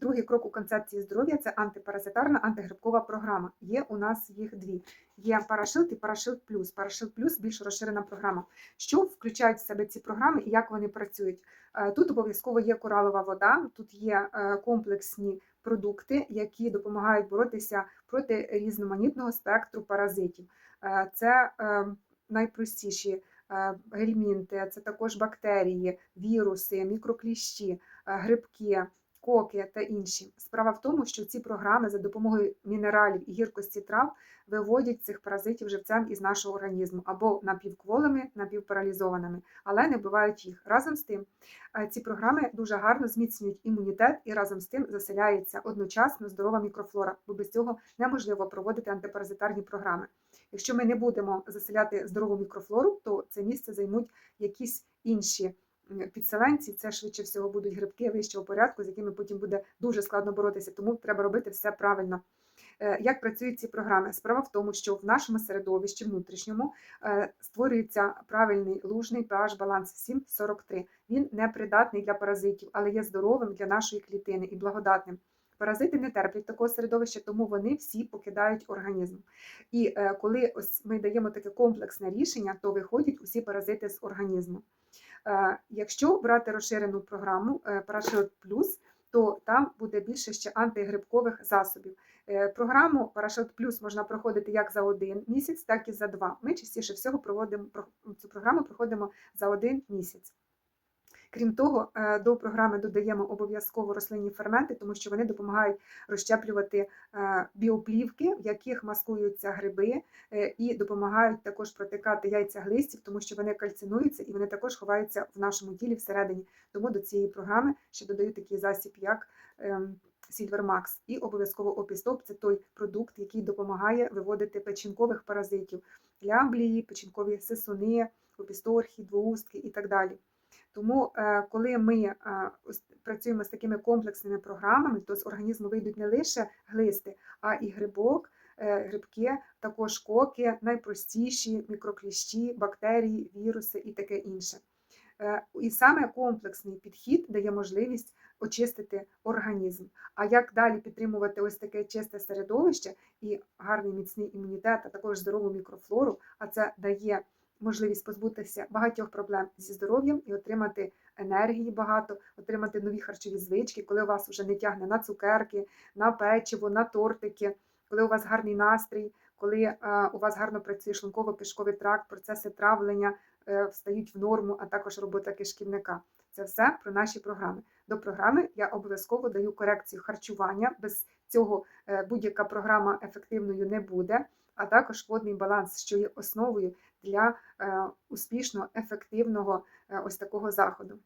Другий крок у концепції здоров'я це антипаразитарна антигрибкова програма. Є у нас їх дві: є Парашилд і Парашилд Плюс. Парашилд Плюс більш розширена програма. Що включають в себе ці програми і як вони працюють? Е, Тут обов'язково є коралова вода, тут є е, комплексні продукти, які допомагають боротися проти різноманітного спектру паразитів. Е, Це найпростіші гельмінти, це також бактерії, віруси, мікрокліщі, грибки, коки та інші. Справа в тому, що ці програми за допомогою мінералів і гіркості трав виводять цих паразитів живцем із нашого організму або напівкволими, напівпаралізованими, але не вбивають їх. Разом з тим, е, ці програми дуже гарно зміцнюють імунітет і разом з тим заселяється одночасно здорова мікрофлора, бо без цього неможливо проводити антипаразитарні програми. Якщо ми не будемо заселяти здорову мікрофлору, то це місце займуть якісь інші підселенці. Це швидше всього будуть грибки вищого порядку, з якими потім буде дуже складно боротися. Тому треба робити все правильно. Е, Як працюють ці програми? Справа в тому, що в нашому середовищі внутрішньому е, створюється правильний лужний pH баланс 7,43. Він не придатний для паразитів, але є здоровим для нашої клітини і благодатним. Паразити не терплять такого середовища, тому вони всі покидають організм. І е, коли ось ми даємо таке комплексне рішення, то виходять усі паразити з організму. Е, Якщо брати розширену програму е, Parashot Plus, то там буде більше ще антигрибкових засобів. Е, Програму Parashot Plus можна проходити як за один місяць, так і за два. Ми частіше всього проводимо цю програму проходимо за один місяць. Крім того, е, до програми додаємо обов'язково рослинні ферменти, тому що вони допомагають розщеплювати е, біоплівки, в яких маскуються гриби, е, і допомагають також протикати яйця глистів, тому що вони кальцинуються і вони також ховаються в нашому тілі всередині. Тому до цієї програми ще додаю такий засіб, як Silvermax. І обов'язково опістоп це той продукт, який допомагає виводити печінкових паразитів, лямблії, печінкові сисуни, опісторхи, двоустки і так далі. Тому, е, коли ми е, працюємо з такими комплексними програмами, то з організму вийдуть не лише глисти, а і грибок, е, грибки, також коки, найпростіші мікрокліщі, бактерії, віруси і таке інше. І саме комплексний підхід дає можливість очистити організм. А як далі підтримувати ось таке чисте середовище і гарний міцний імунітет, а також здорову мікрофлору, а це дає можливість позбутися багатьох проблем зі здоров'ям і отримати енергії багато, отримати нові харчові звички, коли у вас вже не тягне на цукерки, на печиво, на тортики, коли у вас гарний настрій, коли е, у вас гарно працює шлунково-кишковий тракт, процеси травлення е, встають в норму, а також робота кишківника. Це все про наші програми. До програми я обов'язково даю корекцію харчування. Без цього е, будь-яка програма ефективною не буде, а також водний баланс, що є основою для е, успішно ефективного е, ось такого заходу.